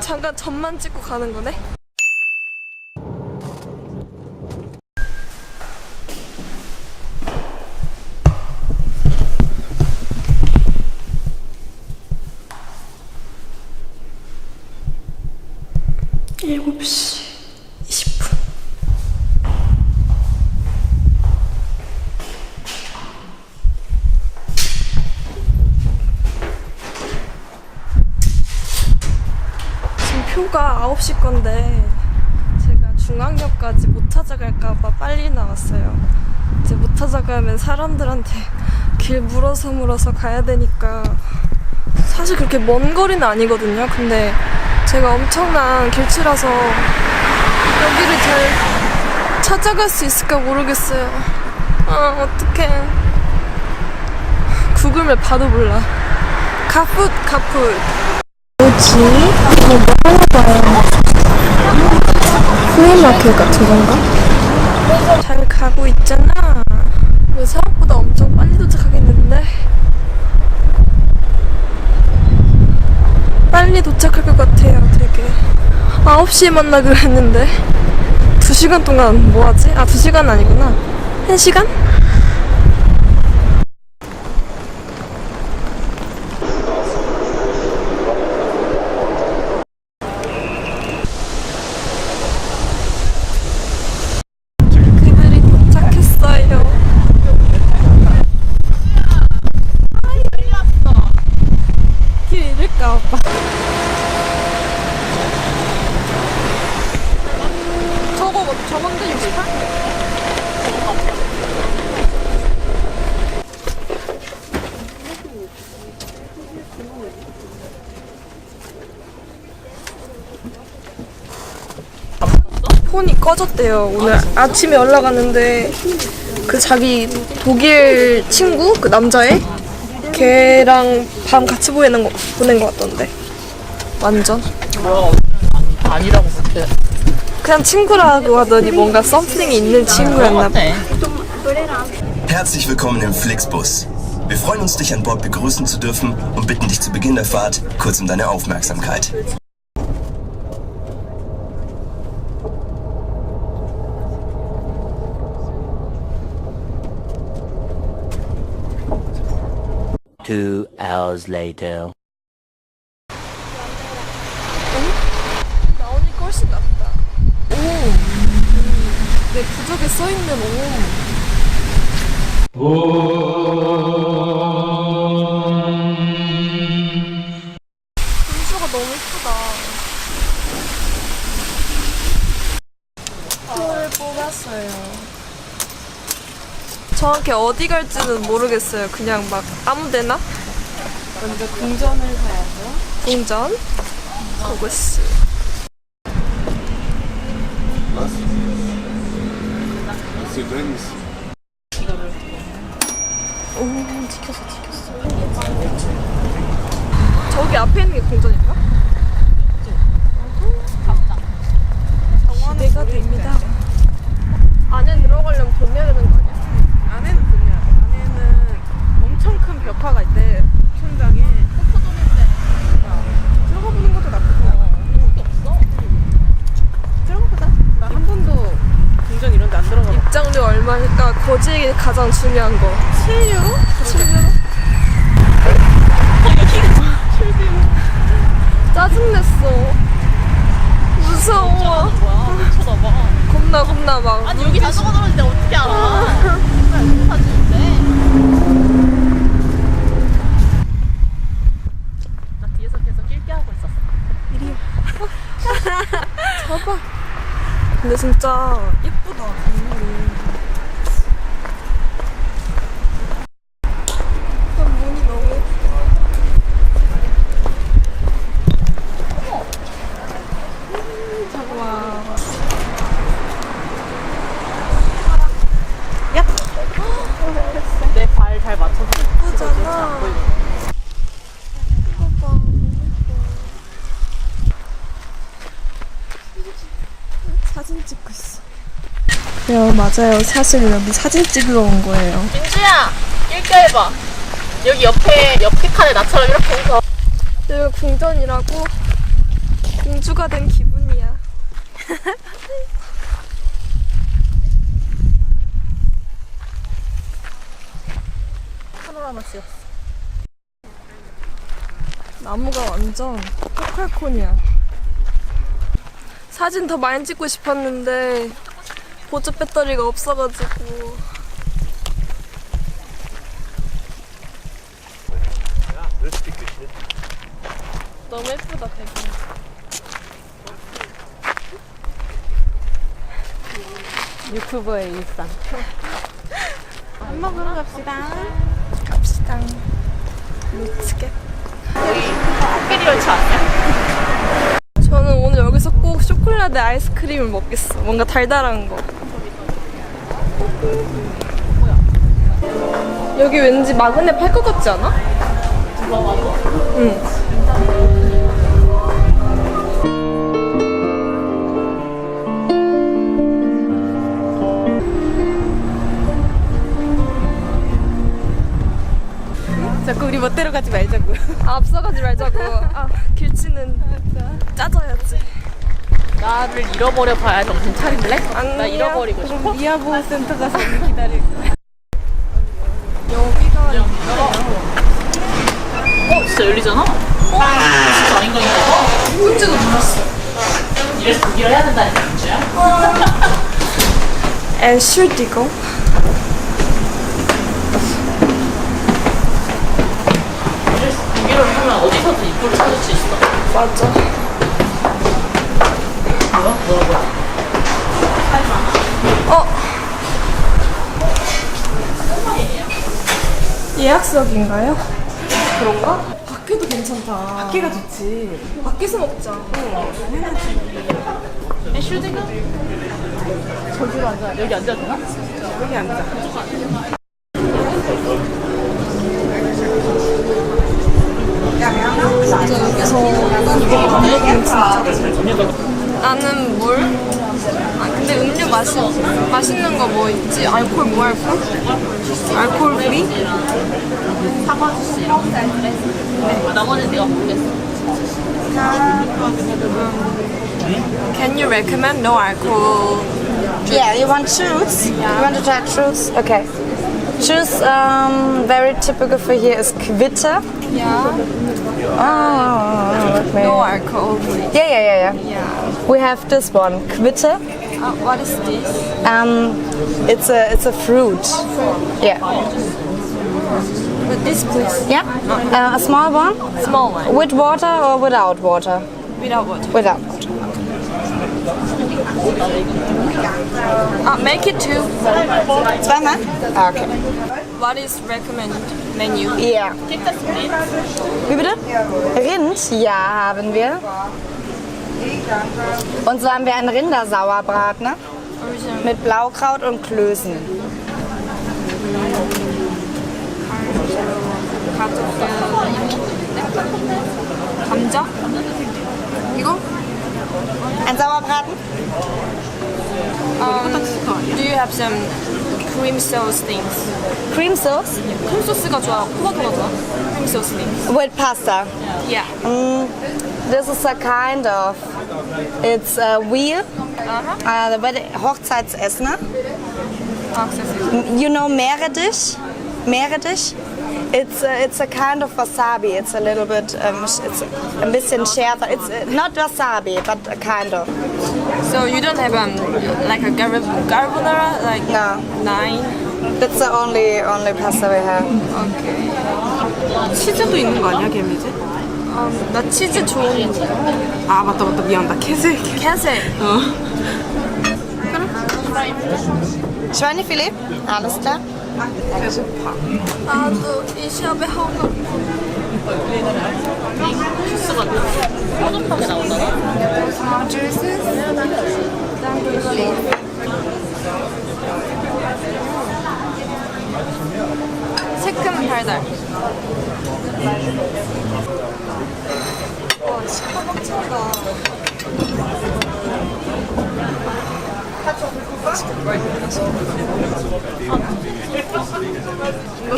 잠깐 점만 찍고 가는 거네? 표가 9시 건데 제가 중앙역까지 못 찾아갈까봐 빨리 나왔어요. 이제 못 찾아가면 사람들한테 길 물어서 물어서 가야 되니까 사실 그렇게 먼 거리는 아니거든요. 근데 제가 엄청난 길치라서 여기를 잘 찾아갈 수 있을까 모르겠어요. 아, 어떡해. 구글맵 봐도 몰라. 가풋, 가풋. 뭐지? 이거 뭐 하나 봐요. 플레이마켓 같은 건가? 잘 가고 있잖아. 왜 생각보다 엄청 빨리 도착하겠는데? 빨리 도착할 것 같아요, 되게. 9시에 만나기로 했는데. 2시간 동안 뭐 하지? 아, 2시간 아니구나. 1시간? 그들이 도착했어요. 길 잃을까 봐. 뭐 저건데 68? 폰이 꺼졌대요. 오늘 아침에 연락 왔는데 그 자기 독일 친구 그 남자애 걔랑 밤 같이 보내는 거 보낸 거 같던데. 완전 아니라고 그렇게 그냥 친구라고 하더니 뭔가 썸씽이 있는 친구였나 봐. 하네. Herzlich willkommen im Flixbus. Wir freuen uns, dich an Bord begrüßen zu dürfen und bitten dich zu Beginn der Fahrt kurz um deine Aufmerksamkeit. Two hours later. 내 부적에 써 있는 오. 분수가 너무 예쁘다. 표를 뽑았어요. 정확히 어디 갈지는 모르겠어요. 그냥 막 아무 데나? 먼저 궁전을 가야죠. 궁전? 고 고스. 오, 지켰어, 지켰어. 저기 앞에 있는 게 궁전인가? 기대가 됩니다. 안에 들어가려면 돈 내야 되는 거 아니야? 안에는 분명 안에는 엄청 큰 벽화가 있대 천장에 포토존인데 들어가 보는 것도 나쁘지 않아 없어 들어가 보자 나 한 번도 궁전 이런 데 안 들어가 봐 입장료 얼마니까 거지에게 가장 중요한 거. 7유로? 7유로? 짜증냈어. 무서워. 뭐야? 쳐다봐. 겁나 겁나 막. 아니 여기 자전거 떨어지는데 어떻게 알아? 정말 사진인데. 나 뒤에서 계속 낄게 하고 있었어. 근데 진짜 예쁘다. 건물이. 일단 문이 너무 예쁘다. 와. 내 발 잘 맞춰서 예쁘잖아. 봐봐. 사진 찍고 있어. 네, 맞아요. 사실 여기 사진 찍으러 온 거예요. 민주야, 일가 해봐. 여기 옆에 옆에 칸에 나처럼 이렇게 해서. 여기가 궁전이라고 공주가 된 기분이야. 파노라마 찍었어. 나무가 완전 포칼콘이야. 사진 더 많이 찍고 싶었는데 보조 배터리가 없어가지고 너무 예쁘다 되게. 유튜버의 일상. 밥 먹으러 갑시다. 갑시다. 미치겠. 코끼리 열차? 저는 오늘 여기서 꼭 쇼콜라데 아이스크림을 먹겠어. 뭔가 달달한 거. 여기 왠지 마그네 팔 것 같지 않아? 응. 자꾸 우리 멋대로 가지 말자고. 아, 앞서가지 말자고. 아, 길치는 짜져야지. 나를 잃어버려 봐야 정신 차릴래? 나. 잃어버리고 싶어. 미아 보호센터 가서 기다릴 거야. 여기가 어, 진짜 열리잖아. 어, 진짜 아닌 거니까. 콘지도 들었어. 이래서 독일어 해야 된다니까, 민주야. 엔슈디고. 이래서 독일어를 하면 어디서든 입구를 찾을 수 있어. 맞아. 뭐야? 뭐야, 뭐야. 어. 예약석인가요? 그런가? 밖에도 괜찮다. 밖에가 좋지. 밖에서 먹자. 에, 슈딩은? 저기로 앉아. 여기 앉아도 되나? 여기 앉자. 나는 마시, 맛있는 거 뭐 있지? 알콜 뭐 알콜? 알콜 프리? 사과 주스 이런 거. 아, 나머지는 내가 모르겠어. Can you recommend no alcohol? Yeah, you want juice? You want to try juice? Okay. Juice, um, very typical for here is Quitte. Yeah. Oh, let me- No alcohol free. yeah, yeah, yeah, yeah. Yeah. We have this one, Quitte. Uh, what is this? Um, it's a it's a fruit. Yeah, But this please. yeah. Uh, a small one Small one. with water or without water? Without water. Without. water. Uh, make it two. Zweimal? Okay. What is recommend menu? Ja. Wie bitte? Rind? Ja, haben wir. Und so haben wir einen Rindersauerbrat, ne? Original. Mit Blaukraut und Klößen. kartoffel. 감자? 이거? Ein Sauerbraten? Um, do you have some cream sauce things? Cream sauce? 크림 소스가 좋아. 토마토가 좋아. 크림 소스 things. With pasta. Yeah. This is a kind of. It's a wheel. Uh-huh. Uh, the wedding- Hochzeitsessen. ne? Accessory. You know Meerrettich? Meerrettich? It's a, it's a kind of wasabi. It's a little bit, um, sh- it's a bisschen schärfer. It's uh, not wasabi, but a kind of. So you don't have um like a gar- carbonara like No. nine? That's the only only pasta we have. Okay. 치즈도 있는 거 아니야, 개미지? Um, 나 치즈 좋은 아, 맞다, 맞다. 미안. 나 캐슬. 캐슬. Schweinefilet? Alles klar. 나도 이 샵에 하고 주스가 허접하게 나오잖아. 새콤 달달.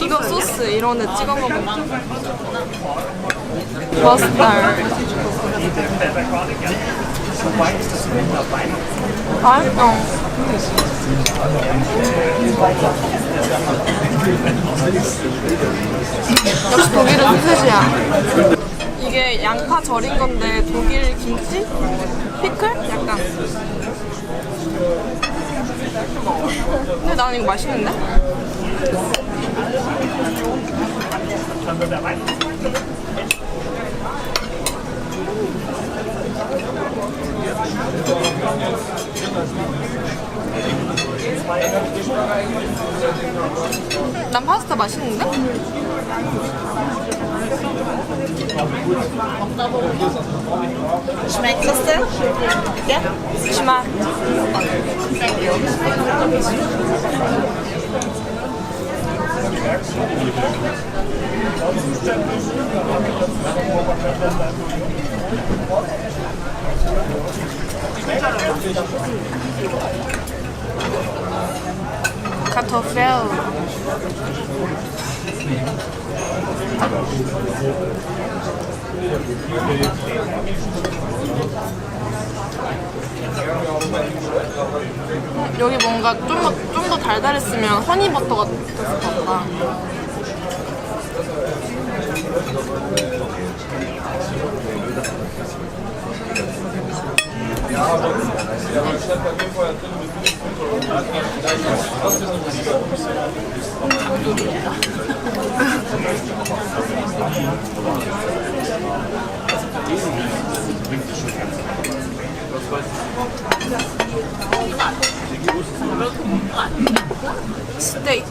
이거 소스 이런 애 찍어 먹으면 머스타드. 맛있어 역시 독일은 소세지야 이게 양파 절인 건데 독일 김치? 피클? 약간 근데 나는 이거 맛있는데? 난 파스타 맛있는데? Schmeckt es denn? Ja? 심하 Kartoffel. 여기 뭔가 좀더 달달했으면 허니버터가 더 좋겠다. 스테이크.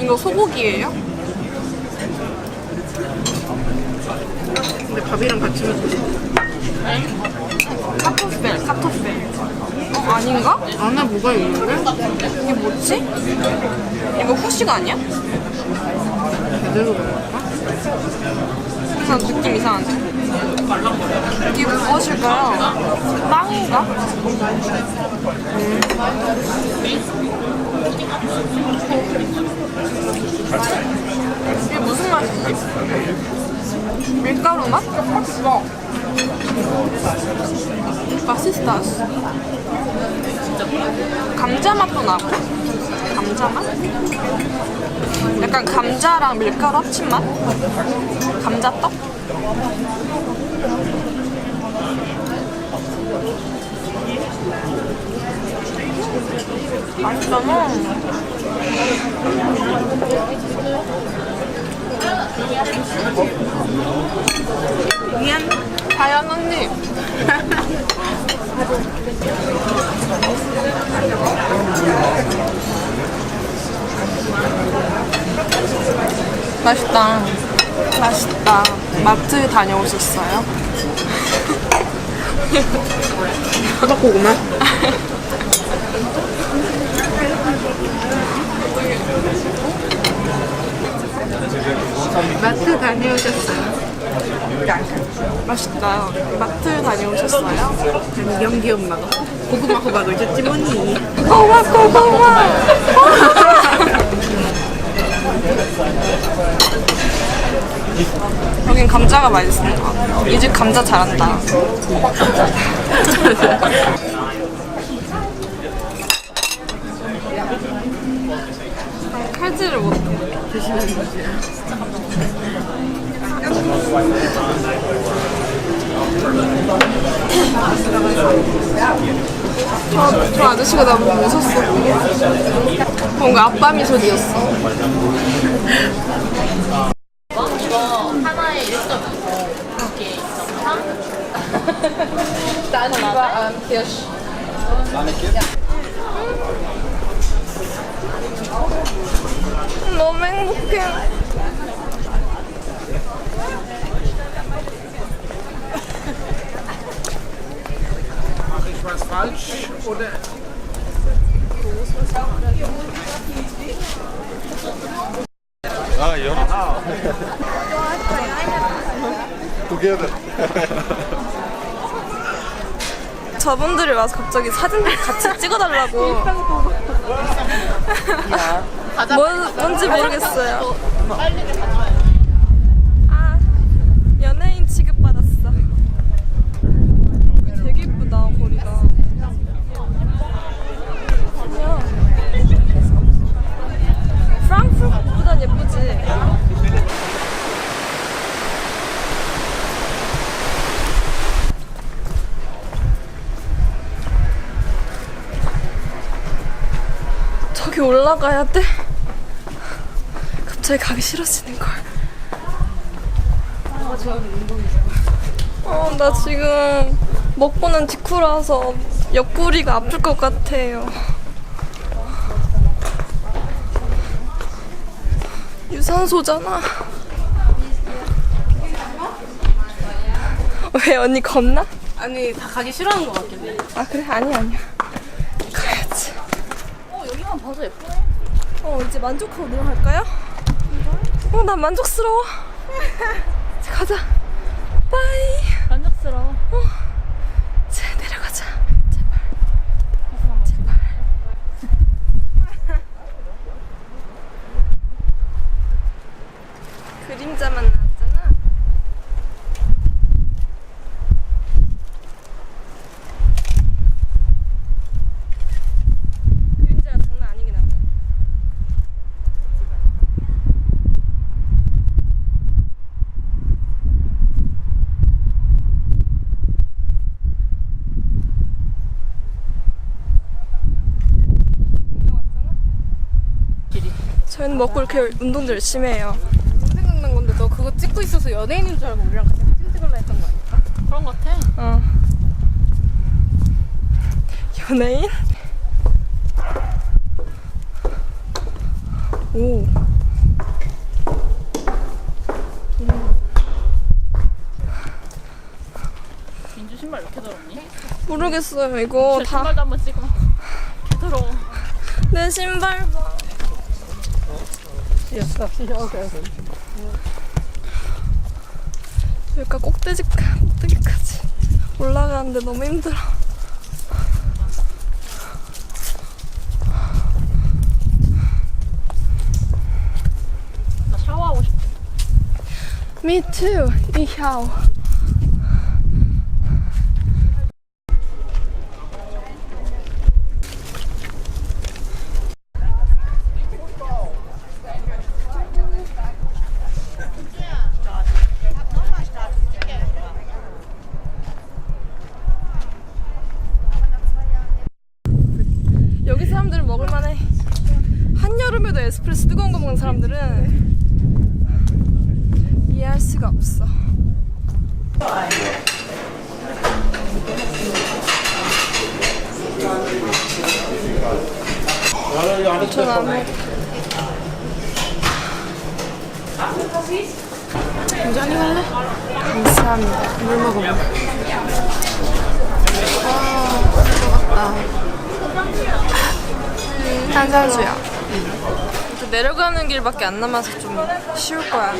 이거 소고기예요? 근데 밥이랑 같이 먹고 싶어. 카토펠, 카토펠. 어, 아닌가? 안에 뭐가 있는데? 이게 뭐지? 이거 후식 아니야? 제대로 먹을까? 그래서 느낌 이상한데? 이게 무엇일까요? 빵인가? 이게 무슨 맛이지? 밀가루 맛? 바시스타스 감자 맛도 나고 감자 맛? 약간 감자랑 밀가루 합친 맛? 감자떡? 맛있잖아. 미안. 다현 언니. 맛있다. 맛있다. 마트 다녀오셨어요? 호박고구마? 마트 다녀오셨어요? 맛있다. 마트 다녀오셨어요? 경기 엄마가 고구마 호박을 줬지 뭐니? 고마 고마워. 여긴 감자가 맛있습니다. 이 집 감자 잘한다. 칼질을 못해. 드시는 거지. 저, 저 아저씨가 나 보고 웃었어. 뭔가 아빠 미소 지었어. 이거 하나에 1.2 이렇게 2.3 단지와 암키어시. 너무 행복해. Ah, ja. Together. 저분들이 와서 갑자기 사진 같이 찍어달라고. 뭔, 뭔지 모르겠어요. 아, 가야 돼? 갑자기 가기 싫어지는 걸. 어, 나 지금 먹고는 직후라서 옆구리가 아플 것 같아요. 유산소잖아. 왜 언니 겁나? 아니 다 가기 싫어하는 것 같긴 해. 아 그래 아니야 아니야. 가야지. 어 여기만 봐도 예쁘네. 어 이제 만족하고 내려갈까요? 어 난 만족스러워. 이제 가자. 빠이. 만족스러워. 이제 내려가자. 제발. 제발. 그림자만 나왔잖아 그림자가 장난 아니긴 하네 저희는 먹고 이렇게 운동도 열심히 해요. 생각난 건데 너 그거 찍고 있어서 연예인인 줄 알고 우리랑 같이 사진 찍을라 했던 거 아닐까? 그런 것 같아. 어. 연예인? 오. 민주 신발 이렇게 더럽니? 모르겠어요. 이거 제 다 신발도 한번 찍어. 개 더러워. 내 신발 봐. 여기가 꼭대기, 꼭대기까지 올라가는데 너무 힘들어. 나 샤워하고 싶어. Me too. 이하오. 여기 사람들은 먹을만해. 한여름에도 에스프레소 뜨거운 거 먹는 사람들은 이해할 수가 없어. 먹어. 굉장히 할래? 감사합니다. 물 먹으면. 탄산수야. 이 제 내려가는 길밖에 안 남아서 좀 쉬울 거야.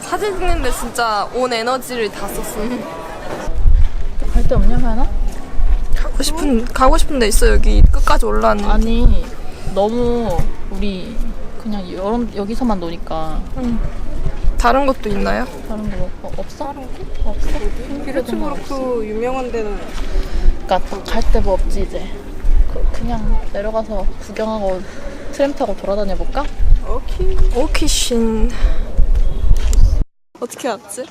사진 찍는데 진짜 온 에너지를 다 썼어. 갈 데 없냐면 가고 싶은 가고 싶은 데 있어 여기 끝까지 올라왔는데. 아니 너무 우리 그냥 여름 여기서만 노니까 다른 것도 있나요? 다른 거 어, 없어? 다른 거? 없어? 비르츠 그렇고 유명한 데는 그러니까 갈 데 뭐 없지 이제 그, 그냥 내려가서 구경하고 트램 타고 돌아다녀 볼까? 오키신 어떻게 왔지?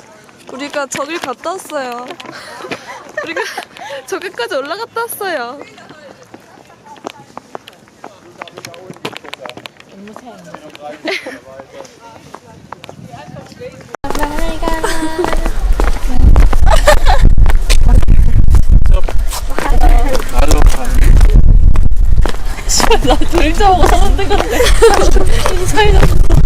우리가 저길 갔다 왔어요. 우리가 저기까지 올라갔다 왔어요. 들자고 하는데 근데. 인사이다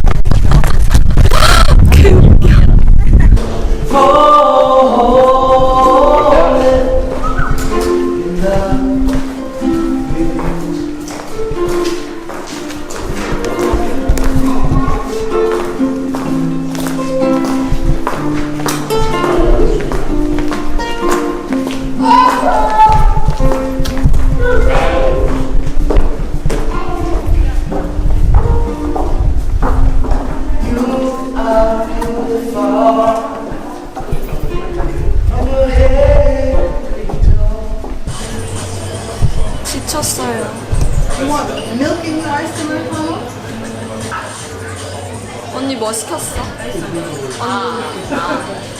언니 뭐 시켰어? 언니 아,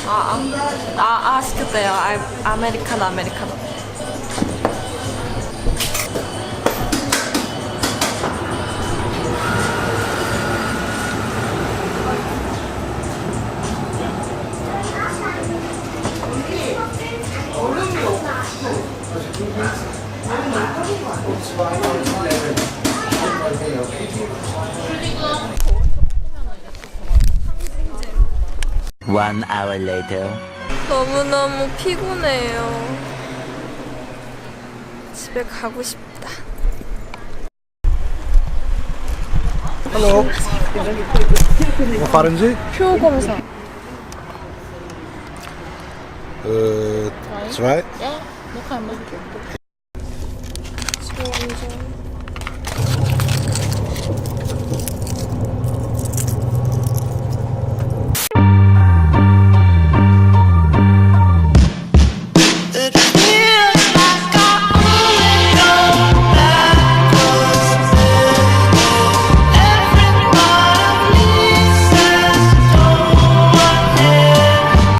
아, 아, 아 시켰대요. 아, 아메리카노, 아메리카노. One hour later. 너무너무 피곤해요. 집에 가고 싶다. Waar varen Sie? 표 검사. Äh, zwei. 야, 녹화 안 먹을게.